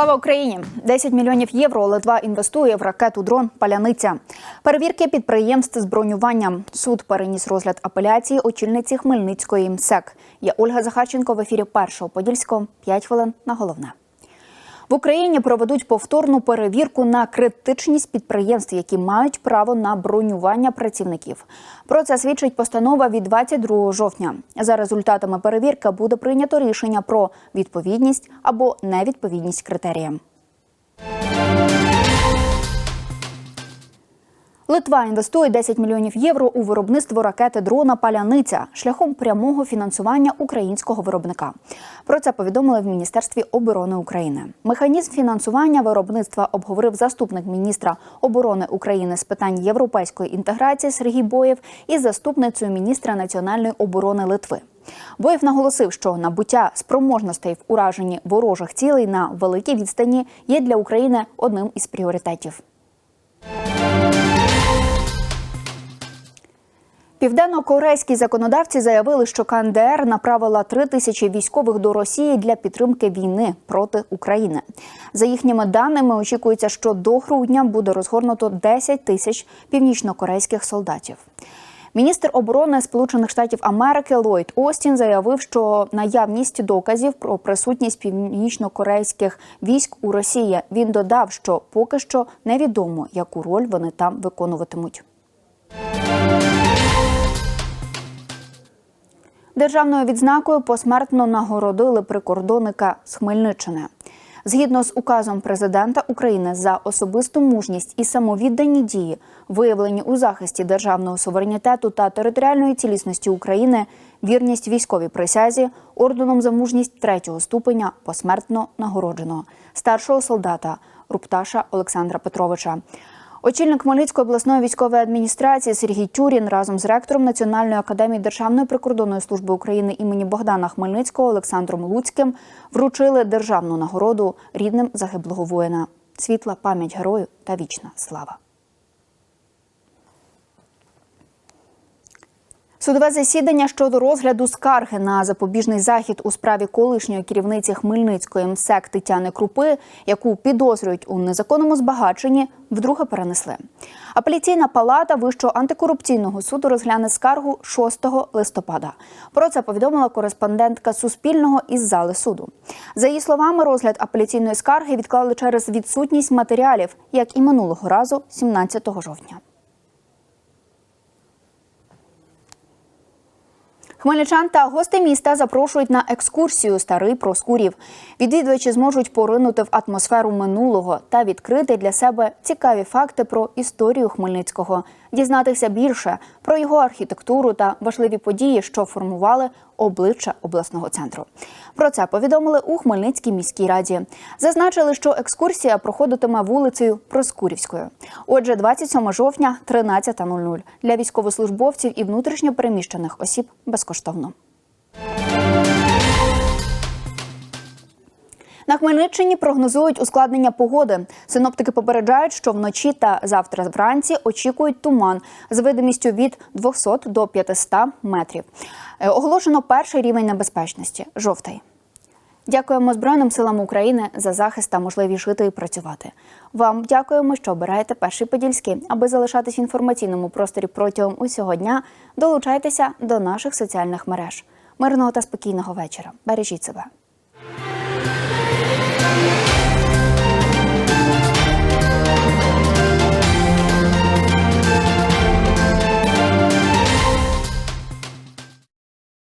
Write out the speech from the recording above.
Слава Україні! 10 мільйонів євро Литва інвестує в ракету дрон Паляниця. Перевірки підприємств з бронюванням. Суд переніс розгляд апеляції очільниці Хмельницької МСЕК. Я Ольга Захарченко в ефірі першого подільського. 5 хвилин на головне. В Україні проведуть повторну перевірку на критичність підприємств, які мають право на бронювання працівників. Про це свідчить постанова від 22 жовтня. За результатами перевірки буде прийнято рішення про відповідність або невідповідність критеріям. Литва інвестує 10 мільйонів євро у виробництво ракети дрона Паляниця шляхом прямого фінансування українського виробника. Про це повідомили в Міністерстві оборони України. Механізм фінансування виробництва обговорив заступник міністра оборони України з питань європейської інтеграції Сергій Боєв із заступницею міністра національної оборони Литви. Боєв наголосив, що набуття спроможностей в ураженні ворожих цілей на великій відстані є для України одним із пріоритетів. Південно-корейські законодавці заявили, що КНДР направила три тисячі військових до Росії для підтримки війни проти України. За їхніми даними, очікується, що до грудня буде розгорнуто 10 тисяч північно-корейських солдатів. Міністр оборони Сполучених Штатів Америки Ллойд Остін заявив, що наявність доказів про присутність північно-корейських військ у Росії. Він додав, що поки що невідомо, яку роль вони там виконуватимуть. Державною відзнакою посмертно нагородили прикордонника з Хмельниччини. Згідно з указом президента України за особисту мужність і самовіддані дії, виявлені у захисті державного суверенітету та територіальної цілісності України, вірність військовій присязі, орденом за мужність третього ступеня посмертно нагородженого старшого солдата Рупташа Олександра Петровича. Очільник Хмельницької обласної військової адміністрації Сергій Тюрін разом з ректором Національної академії Державної прикордонної служби України імені Богдана Хмельницького Олександром Луцьким вручили державну нагороду рідним загиблого воїна. Світла пам'ять герою та вічна слава. Судове засідання щодо розгляду скарги на запобіжний захід у справі колишньої керівниці Хмельницької МСЕК Тетяни Крупи, яку підозрюють у незаконному збагаченні, вдруге перенесли. Апеляційна палата Вищого антикорупційного суду розгляне скаргу 6 листопада. Про це повідомила кореспондентка Суспільного із зали суду. За її словами, розгляд апеляційної скарги відклали через відсутність матеріалів, як і минулого разу, 17 жовтня. Хмельничан та гости міста запрошують на екскурсію Старий Проскурів. Відвідувачі зможуть поринути в атмосферу минулого та відкрити для себе цікаві факти про історію Хмельницького, дізнатися більше про його архітектуру та важливі події, що формували обличчя обласного центру. Про це повідомили у Хмельницькій міській раді. Зазначили, що екскурсія проходитиме вулицею Проскурівською. Отже, 27 жовтня, 13.00 для військовослужбовців і внутрішньо переміщених осіб безкоштовно. На Хмельниччині прогнозують ускладнення погоди. Синоптики попереджають, що вночі та завтра вранці очікують туман з видимістю від 200 до 500 метрів. Е, Оголошено перший рівень небезпечності жовтий. Дякуємо Збройним силам України за захист та можливість жити і працювати. Вам дякуємо, що обираєте перший подільський. Аби залишатись в інформаційному просторі протягом усього дня. Долучайтеся до наших соціальних мереж. Мирного та спокійного вечора. Бережіть себе.